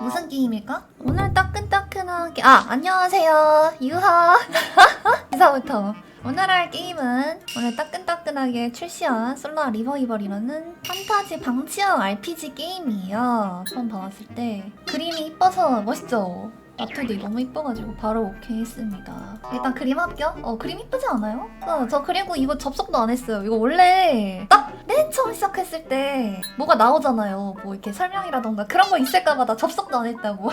무슨 게임일까? 오늘 따끈따끈하게 아 안녕하세요. 유하. 인사부터. 오늘 할 게임은 오늘 따끈따끈하게 출시한 솔라 리버이벌이라는 판타지 방치형 RPG 게임이에요. 처음 봐봤을 때. 그림이 이뻐서 멋있죠? 마토도 너무 이뻐가지고 바로 오케이 했습니다 일단 그림 합격? 어 그림 이쁘지 않아요? 어, 저 그리고 이거 접속도 안 했어요 이거 원래 딱 맨 처음 시작했을 때 뭐가 나오잖아요. 뭐 이렇게 설명이라던가 그런 거 있을까봐 나 접속도 안 했다고.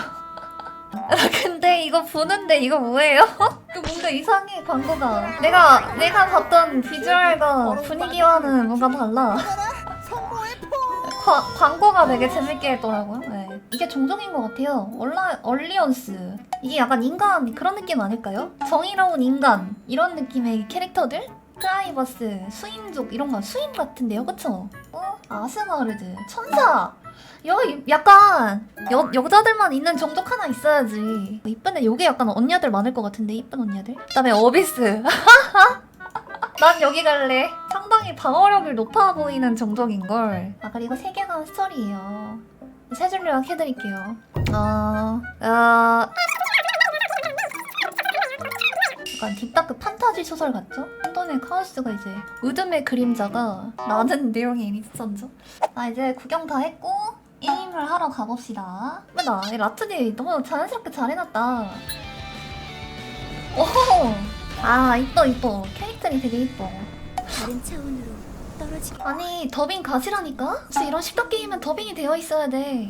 근데 이거 보는데 이거 뭐예요? 이거 뭔가 이상해 광고가. 내가 내가 봤던 비주얼과 분위기와는 뭔가 달라. 과, 광고가 되게 재밌게 했더라고요. 네. 이게 종종인 것 같아요. 얼라, 얼리언스. 이게 약간 인간 그런 느낌 아닐까요? 정의로운 인간 이런 느낌의 캐릭터들? 프라이버스, 수인족 이런 거 수인 같은데요, 그쵸? 어? 아스가르드, 천사. 여기 약간 여, 여자들만 있는 종족 하나 있어야지. 이쁜데 요게 약간 언니들 많을 것 같은데 이쁜 언니들. 그다음에 어비스. 난 여기 갈래. 상당히 방어력이 높아 보이는 종족인 걸. 아 그리고 세계관 스토리예요. 세 줄 요약 해드릴게요. 어, 어, 약간 딥다크 판타지 소설 같죠? 한돈의 카오스가 이제 우듬의 그림자가 나는 내용의 인스턴죠. 아 이제 구경 다 했고 게임을 하러 가봅시다. 맨나 이 라트니 너무 자연스럽게 잘 해놨다. 오호! 아 이뻐 이뻐 캐릭터이 되게 이뻐. 다른 차원으로 떨어지게 아니 더빙 가시라니까? 혹시 이런 십덕 게임은 더빙이 되어 있어야 돼.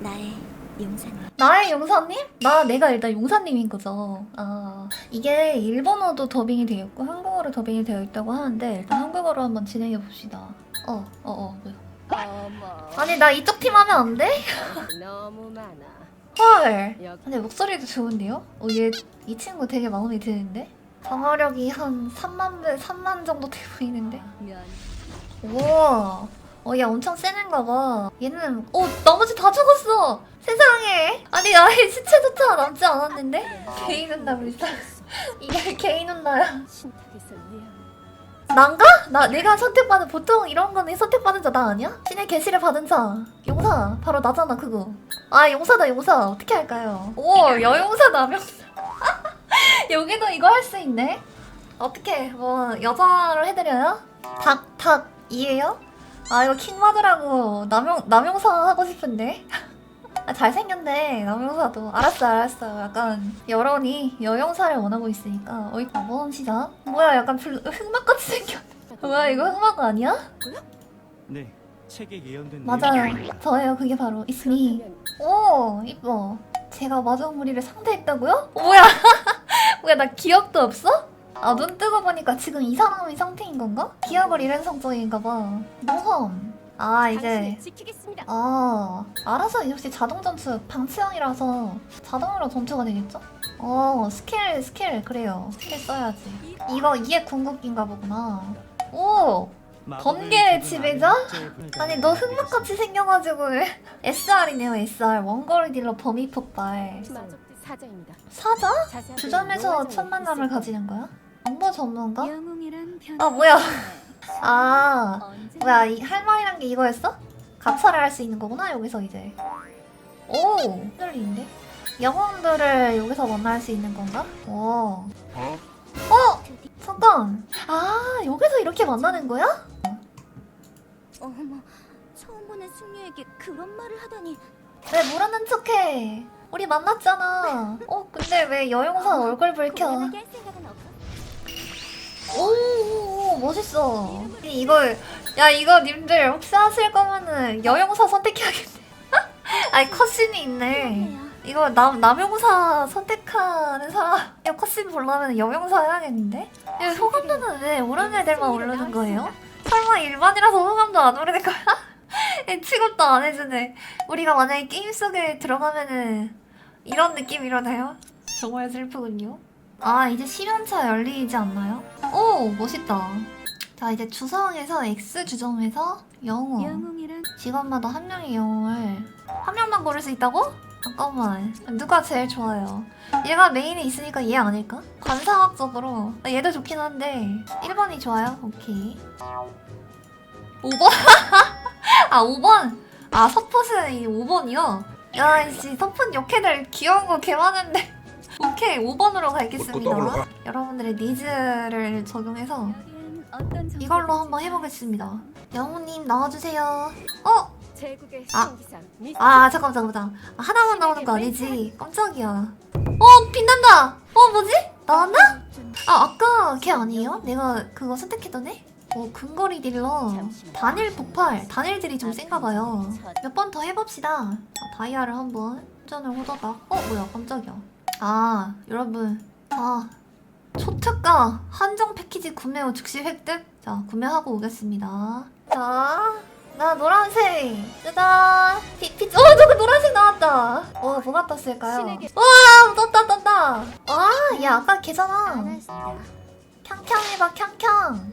나의 용사님 나의 용사님? 나 내가 일단 용사님인 거죠. 아 이게 일본어도 더빙이 되어 있고 한국어로 더빙이 되어 있다고 하는데 일단 한국어로 한번 진행해 봅시다. 어어 어? 어머 아니 나 이쪽 팀 하면 안 돼? 너무 많아 헐. 근데 목소리도 좋은데요? 어, 얘, 이 친구 되게 마음에 드는데? 방어력이 한 3만 배, 3만 정도 돼 보이는데? 면 우와. 어, 얘 엄청 세는가 봐. 얘는, 어, 나머지 다 죽었어! 세상에! 아니, 나의 시체조차 남지 않았는데? 개인 훈나 불사. 이게 개인 위험 난가? 나, 내가 선택받은, 보통 이런 거는 선택받은 자 나 아니야? 신의 계시를 받은 자. 용사. 바로 나잖아, 그거. 아, 용사다, 용사. 어떻게 할까요? 오, 여용사 남용사. 여기도 이거 할 수 있네? 어떻게, 뭐, 여자로 해드려요? 닭, 닭, 이에요? 아, 이거 킹마드라고 남용, 남용사 하고 싶은데? 아, 잘생겼네, 남용사도. 알았어, 알았어. 약간, 여론이 여용사를 원하고 있으니까. 어이, 모험 시작. 뭐야, 약간 불, 흑막같이 생겼네. 뭐야, 이거 흑막 아니야? 네, 책에 예언된 맞아요. 저예요, 그게 바로. 이스미. 오, 이뻐. 제가 마정무리를 상대했다고요? 뭐야? 뭐야, 나 기억도 없어? 아, 눈 뜨고 보니까 지금 이 사람이 상태인 건가? 기억을 잃은 성적인가 봐. 모험. 아, 이제. 아, 알아서 역시 자동 전투 방치형이라서 자동으로 전투가 되겠죠? 어, 스킬, 스킬, 그래요. 스킬 써야지. 이거 이게 궁극기인가 보구나. 오! 번개의 지배자? 아니, 너 흑막같이 생겨가지고 왜? SR이네요, SR. 원거리 딜러 범위 폭발. 사자입니다 사자? 자세한 주점에서 첫 만남을 가지는 거야? 정보 전문가? 아, 뭐야. 아, 뭐야, 이 할 말이란 게 이거였어? 가차를 할 수 있는 거구나, 여기서 이제. 오, 흔들리는데? 영웅들을 여기서 만날 수 있는 건가? 오. 어? 어! 잠깐! 아, 여기서 이렇게 만나는 거야? 어머 처음 보는 숙녀에게 그런 말을 하다니 왜 모르는 척해? 우리 만났잖아. 어, 근데 왜 여용사 얼굴 붉혀? 곤란하게 할 생각은 없어 오, 오, 멋있어. 이걸, 야, 이거 님들 혹시 하실 거면은 여용사 선택해야겠네. 아니, 컷신이 있네. 이거 남, 남용사 선택하는 사람, 야, 컷신 보려면 여용사 해야겠는데? 야, 소감도는 왜 오른 애들만 오르는 거예요? 일반이라서 소감도 안 오르는 거야? 얘 취급도 안 해주네. 우리가 만약에 게임 속에 들어가면은 이런 느낌이려나요? 정말 슬프군요. 아, 이제 실현차 열리지 않나요? 오, 멋있다. 자, 이제 주성에서 X 주점에서 영웅. 영웅이란 직원마다 한 명의 영웅을 한 명만 고를 수 있다고? 잠깐만 누가 제일 좋아요? 얘가 메인에 있으니까 얘 아닐까? 관상학적으로 아, 얘도 좋긴 한데 1번이 좋아요? 오케이 5번? 아 5번? 아 서폿은 이 5번이요? 야이씨 서픈 역해들 귀여운 거 개 많은데 오케이 5번으로 가겠습니다. 여러분들의 니즈를 적용해서 이걸로 한번 해보겠습니다 영우님 나와주세요 어? 아. 아 잠깐만 잠깐만 아, 하나만 나오는 거 아니지 깜짝이야 어 빛난다 어 뭐지? 나왔나? 아 아까 걔 아니에요? 내가 그거 선택했던 애? 어 근거리 딜러 단일 폭발 단일들이 좀 센가 봐요. 몇 번 더 해봅시다. 아, 다이아를 한번 전을 호다가 어 뭐야 깜짝이야. 아 여러분. 자 초특가 한정 패키지 구매 후 즉시 획득? 자 구매하고 오겠습니다. 자나 노란색. 짜잔. 피, 피, 어 저거 노란색 나왔다. 어 뭐가 떴을까요? 와 떴다 떴다. 아야 아까 걔잖아 알았습니다. 캉캉 해봐 캉캉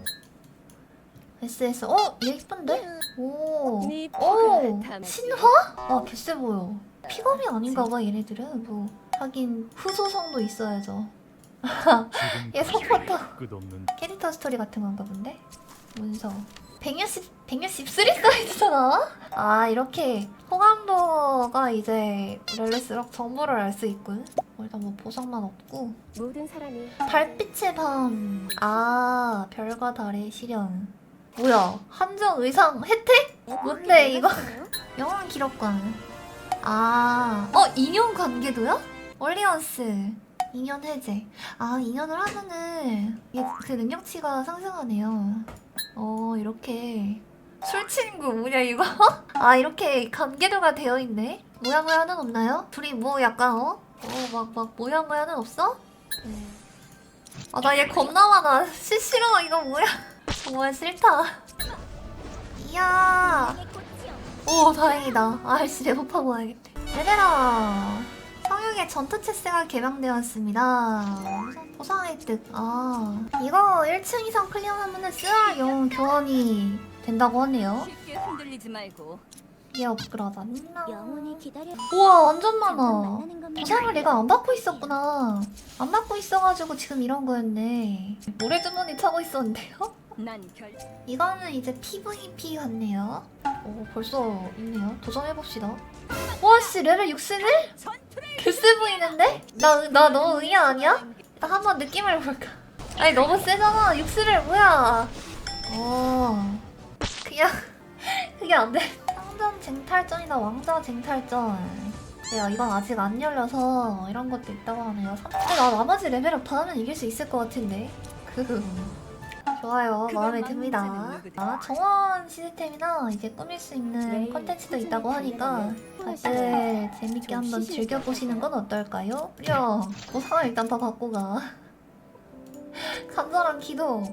SS 어? 얘 이쁜데? 오. 네 오. 포근한 담아지. 신화? 아 개쎄 보여 픽업이 아닌가 봐 얘네들은 뭐 하긴 후소성도 있어야죠 얘 서포터 끝없는 캐릭터 스토리 같은 건가 본데? 문서 160, 163 사이즈잖아? 아 이렇게 호감도가 이제 렐레스록 정보를 알 수 있군 어, 일단 뭐 보상만 없고 모든 사람이 달빛의 밤. 아, 별과 달의 시련. 뭐야? 한정 의상 혜택? 뭔데, 이거? 영원 기록관. 아, 어, 인연 관계도요? 얼리언스. 인연 해제. 아, 인연을 하면은, 이게 그 능력치가 상승하네요. 어, 이렇게. 술 친구, 뭐냐, 이거? 아, 이렇게 관계도가 되어 있네? 모야 모야는 없나요? 둘이 뭐 약간, 어? 어, 막, 막, 모야 모야는 없어? 아, 나 얘 겁나 많아. 씨, 싫어. 이거 뭐야. 정말 싫다. 이야. 오, 다행이다. 아이씨, 레버파고 와야겠다. 얘들아. 성역의 전투 체스가 개방되었습니다. 보상 획득. 아. 이거 1층 이상 클리어하면은 쓰아 용 교환이 된다고 하네요. 쉽게 흔들리지 말고 얘 업그라다. 영원히 기다려. 우와, 완전 많아. 만나는. 보상을 내가 안 받고 있었구나. 안 받고 있어가지고 지금 이런 거였네. 모래주머니 차고 있었는데요? 이거는 이제 PVP 같네요. 오, 벌써 있네요. 도전해봅시다. 와씨, 레벨 61? 개쎄 보이는데? 나, 나 너무 의아 아니야? 일단 한번 느낌을 볼까? 아니, 너무 세잖아. 61 뭐야? 어, 그냥, 그게 안 돼. 상점 쟁탈전이다, 왕자 쟁탈전. 야, 이건 아직 안 열려서 이런 것도 있다고 하네요. 근데 나 나머지 레벨업 다 하면 이길 수 있을 것 같은데. 그 좋아요. 마음에 듭니다. 아, 정원 시스템이나 이제 꾸밀 수 있는 컨텐츠도 있다고 하니까 다들 재밌게 한번 즐겨보시는 건 어떨까요? 야, 보상을 일단 다 받고 가. 간절한 기도.